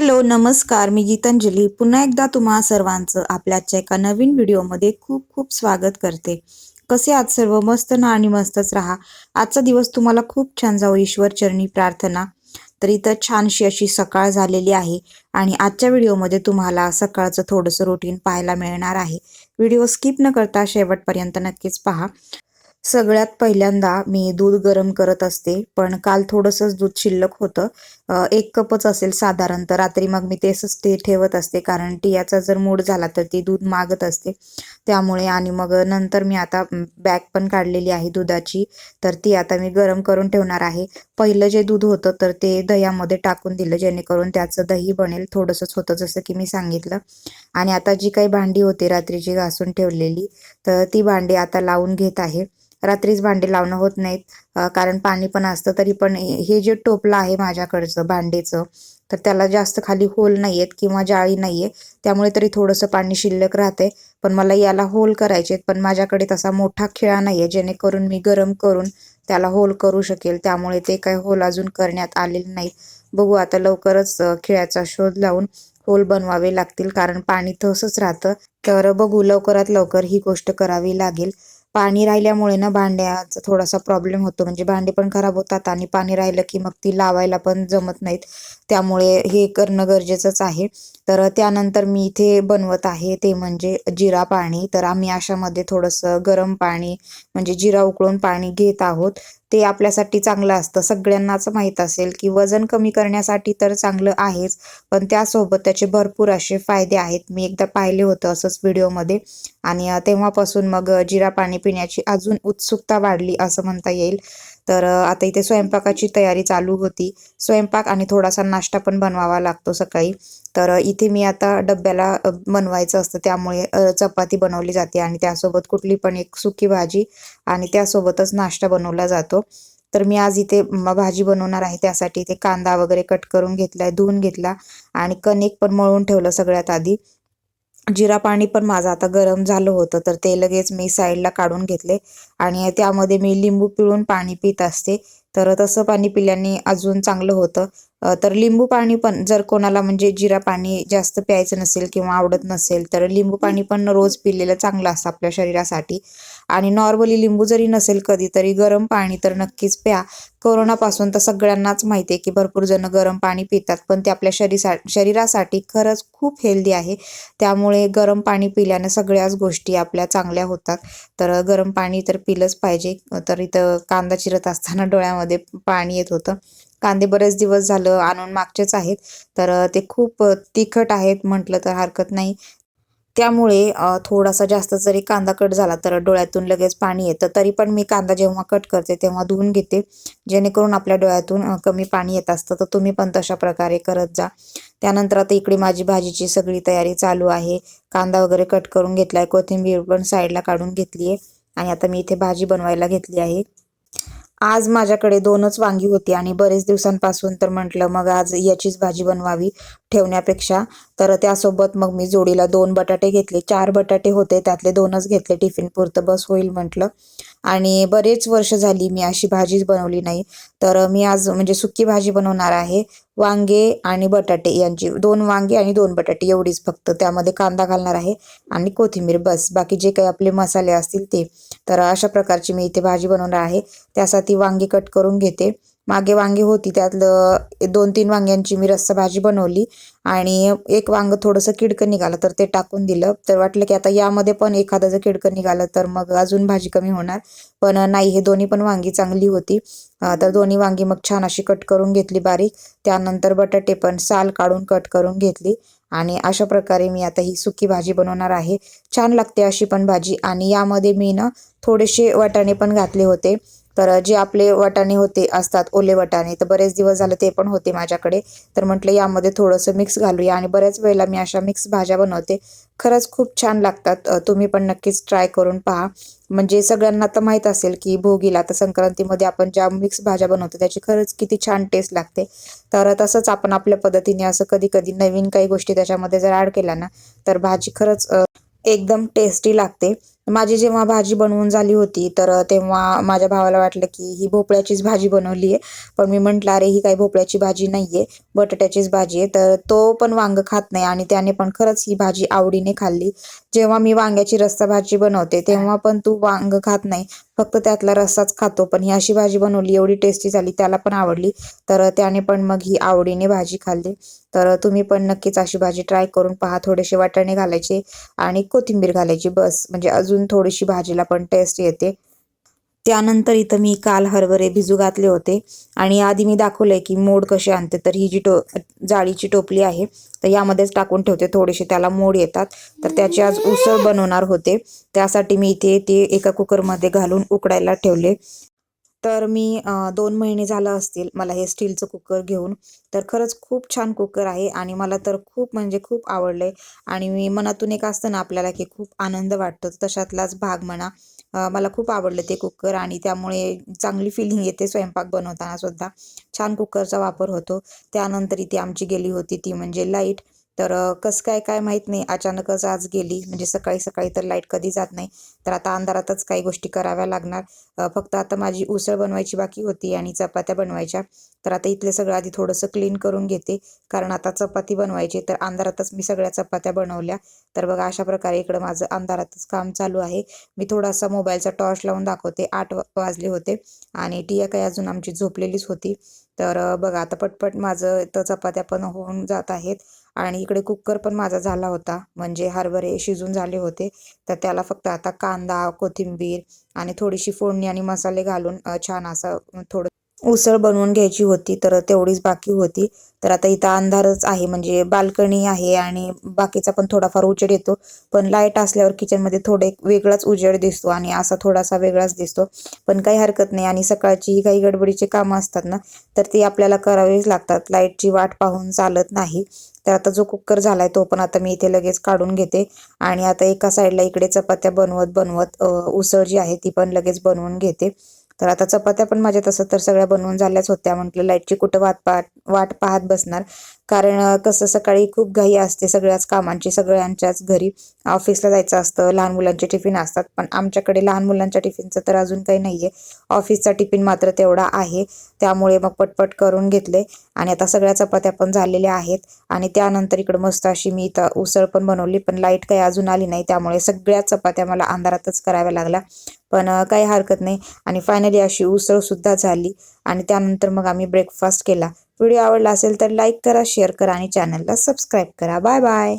Hello नमस्कार मी गीतांजली. पुन्हा एकदा तुम्हा सर्वांचं आपल्याच्या एका नवीन व्हिडिओमध्ये खूप खूप स्वागत करते. कसे आज सर्व? मस्त ना आणि मस्तच राहा. आजचा दिवस तुम्हाला खूप छान जाऊ ईश्वर चरणी प्रार्थना. तर इथं छानशी अशी सकाळ झालेली आहे आणि आजच्या व्हिडिओमध्ये तुम्हाला सकाळचं थोडंसं रुटीन पाहायला मिळणार आहे. व्हिडिओ स्किप न करता शेवटपर्यंत नक्कीच पहा. सगळ्यात पहिल्यांदा मी दूध गरम करत असते पण काल थोडंसंच दूध शिल्लक होतं. एक कपच असेल साधारण तर रात्री मग मी तेच ते ठेवत असते कारण टियाचा जर मूड झाला तर ती दूध मागत असते. त्यामुळे आणि मग नंतर मी आता बॅग पण काढलेली आहे दुधाची तर ती आता मी गरम करून ठेवणार आहे. पहिलं जे दूध होतं तर ते दह्यामध्ये टाकून दिलं जेणेकरून त्याचं दही बनेल थोडंसंच होतं जसं की मी सांगितलं. आणि आता जी काही भांडी होती रात्रीची घासून ठेवलेली तर ती भांडी आता लावून घेत आहे. रात्रीच भांडी लावणं होत नाहीत. कारण पाणी पण असतं तरी पण हे जे टोपलं आहे माझ्याकडचं भांडेचं तर त्याला जास्त खाली होल नाही आहेत किंवा जाळी नाही आहे त्यामुळे तरी थोडंसं पाणी शिल्लक राहते पण मला याला होल करायचे आहेत पण माझ्याकडे तसा मोठा खिळा नाही आहे जेणेकरून मी गरम करून त्याला होल करू शकेल. त्यामुळे ते काही होल अजून करण्यात आलेले नाही बघू आता लवकरच खिळ्याचा शोध लावून होल बनवावे लागतील कारण पाणी तसंच राहतं. तर बघू लवकरात लवकर ही गोष्ट करावी लागेल. पाणी राहिल्यामुळे ना भांड्याचा थोडासा प्रॉब्लेम होतो. म्हणजे भांडे पण खराब होतात आणि पाणी राहिलं की मग ती लावायला पण जमत नाहीत. त्यामुळे हे करणं गरजेचंच आहे. तर त्यानंतर मी इथे बनवत आहे ते म्हणजे जिरा पाणी. तर आम्ही अशामध्ये थोडंसं गरम पाणी म्हणजे जिरा उकळून पाणी घेत आहोत. ते आपल्यासाठी चांगलं असतं. सगळ्यांनाच माहीत असेल की वजन कमी करण्यासाठी तर चांगलं आहेच पण त्यासोबत त्याचे भरपूर असे फायदे आहेत. मी एकदा पाहिले होतं असंच व्हिडिओमध्ये आणि तेव्हापासून मग जिरा पाणी पिण्याची अजून उत्सुकता वाढली असं म्हणता येईल. तर आता इथे स्वयंपाकाची तयारी चालू होती. स्वयंपाक आणि थोडासा नाश्ता पण बनवावा लागतो सकाळी. तर इथे मी आता डब्याला बनवायचं असतं. त्यामुळे चपाती बनवली जाते आणि त्यासोबत कुठली पण एक सुकी भाजी आणि त्यासोबतच नाश्ता बनवला जातो. तर मी आज इथे भाजी बनवणार आहे. त्यासाठी इथे कांदा वगैरे कट करून घेतलाय धुवून घेतला आणि कणिक पण मळून ठेवलं सगळ्यात आधी. जिरा पाणी पण माझं आता गरम झालं होतं तर ते लगेच मी साईडला काढून घेतले. आणि त्यामध्ये मी लिंबू पिळून पाणी पित असते. तर तसं पाणी पिल्याने अजून चांगलं होतं. तर लिंबू पाणी पण जर कोणाला म्हणजे जिरा पाणी जास्त प्यायचं नसेल किंवा आवडत नसेल तर लिंबू पाणी पण रोज पिलेलं चांगलं असतं आपल्या शरीरासाठी. आणि नॉर्मली लिंबू जरी नसेल कधी तरी गरम पाणी तर नक्कीच प्या. कोरोनापासून तर सगळ्यांनाच माहिती आहे की भरपूर जण गरम पाणी पितात पण ते आपल्या शरीरा शरीरासाठी खरंच खूप हेल्दी आहे. त्यामुळे गरम पाणी पिल्यानं सगळ्याच गोष्टी आपल्या चांगल्या होतात. तर गरम पाणी तर पिलंच पाहिजे. तर इथं कांदा चिरत असताना डोळ्यामध्ये पाणी येत होतं. कांदे बरेच दिवस झालं आणून मागचेच आहेत. तर ते खूप तिखट आहेत म्हटलं तर हरकत नाही. त्यामुळे थोडासा जास्त जरी कांदा कट झाला तर डोळ्यातून लगेच पाणी येतं. तरी पण मी कांदा जेव्हा कट करते तेव्हा धुवून घेते. जेणेकरून आपल्या डोळ्यातून कमी पाणी येत असतं. तर तुम्ही पण तशा प्रकारे करत जा. त्यानंतर आता इकडे माझी भाजीची सगळी तयारी चालू आहे. कांदा वगैरे कट करून घेतलाय. कोथिंबीर पण साईडला काढून घेतली आहे आणि आता मी इथे भाजी बनवायला घेतली आहे. आज माझ्याकडे दोनच वांगी होती आणि बरेच दिवसांपासून तर म्हटलं मग आज याचीच भाजी बनवावी ठेवण्यापेक्षा. तर त्यासोबत मग मी जोडीला दोन बटाटे घेतले. चार बटाटे होते त्यातले दोनच घेतले. टिफिन पुरतं बस होईल म्हटलं. आणि बरेच वर्ष झाली मी अशी भाजीच बनवली नाही. तर मी आज म्हणजे सुकी भाजी बनवणार आहे. वांगे आणि बटाटे यांची दोन वांगे आणि दोन बटाटे एवढीच फक्त. त्यामध्ये कांदा घालणार आहे आणि कोथिंबीर बस. बाकी जे काही आपले मसाले असतील ते. तर अशा प्रकारची मी इथे भाजी बनवणार आहे. त्यासाठी वांगी कट करून घेते. मागे वांगी होती त्यातलं दोन तीन वांग्यांची मी रस्सा भाजी बनवली आणि एक वांग थोडंसं किडकं निघालं तर ते टाकून दिलं. तर वाटलं की आता यामध्ये पण एखादं जर किडकं निघालं तर मग अजून भाजी कमी होणार. पण नाही हे दोन्ही पण वांगी चांगली होती. तर दोन्ही वांगी मग छान अशी कट करून घेतली बारीक. त्यानंतर बटाटे पण साल काढून कट करून घेतली आणि अशा प्रकारे मी आता ही सुकी भाजी बनवणार आहे. छान लागते अशी पण भाजी आणि यामध्ये मी ना थोडेसे वाटाणे पण घातले होते. तर जे आपले वाटाणे होते असतात ओले वाटाणे तर बरेच दिवस झाले ते पण होते माझ्याकडे. तर म्हटलं यामध्ये थोडंसं मिक्स घालूया. आणि बऱ्याच वेळेला मी अशा मिक्स भाज्या बनवते. खरंच खूप छान लागतात. तुम्ही पण नक्कीच ट्राय करून पहा. म्हणजे सगळ्यांना तर माहीत असेल की भोगीला तर संक्रांतीमध्ये आपण ज्या मिक्स भाज्या बनवतो त्याची खरंच किती छान टेस्ट लागते. तर तसंच आपण आपल्या पद्धतीने असं कधी कधी नवीन काही गोष्टी त्याच्यामध्ये जर ॲड केल्या ना तर भाजी खरंच एकदम टेस्टी लागते. माझी जेव्हा भाजी बनवून झाली होती तर तेव्हा माझ्या भावाला वाटलं की ही भोपळ्याचीच भाजी बनवली आहे. पण मी म्हटलं अरे ही काही भोपळ्याची भाजी नाही आहे बटाट्याचीच भाजी आहे. तर तो पण वांग खात नाही आणि त्याने पण खरंच ही भाजी आवडीने खाल्ली. जेव्हा मी वांग्याची रस्सा भाजी बनवते तेव्हा पण तू वांग खात नाही. फक्त त्यातला रस्साच खातो पण ही अशी भाजी बनवली एवढी टेस्टी झाली त्याला पण आवडली. तर त्याने पण मग ही आवडीने भाजी खाल्ली. तर तुम्ही पण नक्कीच अशी भाजी ट्राय करून पहा. थोडेसे वाटाणे घालायचे आणि कोथिंबीर घालायची बस. म्हणजे अजून थोडीशी भाजीला पण टेस्ट येते. त्यानंतर इथं मी काल हरभरे भिजू घातले होते. आणि आधी मी दाखवलंय की मोड कसे आणते. तर ही जी टो जाळीची टोपली आहे तर यामध्येच टाकून ठेवते. थोडेसे त्याला मोड येतात. तर त्याची आज उसळ बनवणार होते. त्यासाठी मी इथे ते एका कुकरमध्ये घालून उकडायला ठेवले. तर मी दोन महिने झालं असतील मला हे स्टीलचं कुकर घेऊन. तर खरंच खूप छान कुकर आहे आणि मला तर खूप म्हणजे खूप आवडलं आहे आणि मी मनातून एक असतं ना आपल्याला की खूप आनंद वाटतो. तशातलाच भाग म्हणा. मला खूप आवडलं ते कुकर आणि त्यामुळे चांगली फिलिंग येते स्वयंपाक बनवताना सुद्धा. छान कुकरचा वापर होतो. त्यानंतर इथे आमची गेली होती ती म्हणजे लाइट. तर कसं काय काय माहीत नाही. अचानकच आज गेली. म्हणजे सकाळी सकाळी तर लाइट कधी जात नाही. तर आता अंधारातच काही गोष्टी कराव्या लागणार. फक्त आता माझी उसळ बनवायची बाकी होती आणि चपात्या बनवायच्या. तर आता इथले सगळं आधी थोडंसं क्लीन करून घेते. कारण आता चपाती बनवायची तर अंधारातच मी सगळ्या चपात्या बनवल्या. तर बघा अशा प्रकारे इकडं माझं अंधारातच काम चालू आहे. मी थोडासा मोबाईलचा टॉर्च लावून दाखवते. आठ वाजले होते आणि टिया काही अजून आमची झोपलेलीच होती. तर बघा आता पटपट माझं तर चपात्या पण होऊन जात आहेत. आणि इकडे कुकर पण माझा झाला होता. म्हणजे हरभरे शिजून झाले होते. तर त्याला फक्त आता कांदा कोथिंबीर आणि थोडीशी फोडणी आणि मसाले घालून छान असं थोडं उसळ बनवून घ्यायची होती तर तेवढीच बाकी होती. तर आता इथं अंधारच आहे म्हणजे बाल्कनी आहे आणि बाकीचा पण थोडाफार उजेड येतो. पण लाइट असल्यावर किचनमध्ये थोडे वेगळाच उजेड दिसतो आणि असा थोडासा वेगळाच दिसतो. पण काही हरकत नाही आणि सकाळची ही काही गडबडीची कामं असतात ना तर ती आपल्याला करावीच लागतात. लाईटची वाट पाहून चालत नाही. तर आता जो कुकर झालाय तो पण आता मी इथे लगेच काढून घेते. आणि आता एका साईडला इकडे चपात्या बनवत बनवत उसळ जी आहे ती पण लगेच बनवून घेते. तर आता चपात्या पण माझ्या तसं तर सगळ्या बनवून झाल्याच होत्या. म्हटलं लाईटची कुठं वाट पाहत वाट पाहत बसणार. कारण कसं सकाळी खूप घाई असते सगळ्याच कामांची सगळ्यांच्याच घरी. ऑफिसला जायचं असतं लहान मुलांचे टिफिन असतात. पण आमच्याकडे लहान मुलांच्या टिफिनचं तर अजून काही नाही आहे ऑफिसचा टिफिन मात्र तेवढा आहे. त्यामुळे मग पटपट करून घेतले. आणि आता सगळ्या चपात्या पण झालेल्या आहेत. आणि त्यानंतर इकडं मस्त अशी मी इथं उसळ पण बनवली. पण लाइट काही अजून आली नाही. त्यामुळे सगळ्या चपात्या मला अंधारातच कराव्या लागल्या. पण काही हरकत नाही. आणि फायनली अशी उसळसुद्धा झाली. आणि त्यानंतर मग आम्ही ब्रेकफास्ट केला. व्हिडिओ आवडला असेल तर लाईक करा शेअर करा आणि चॅनलला सबस्क्राईब करा. Bye bye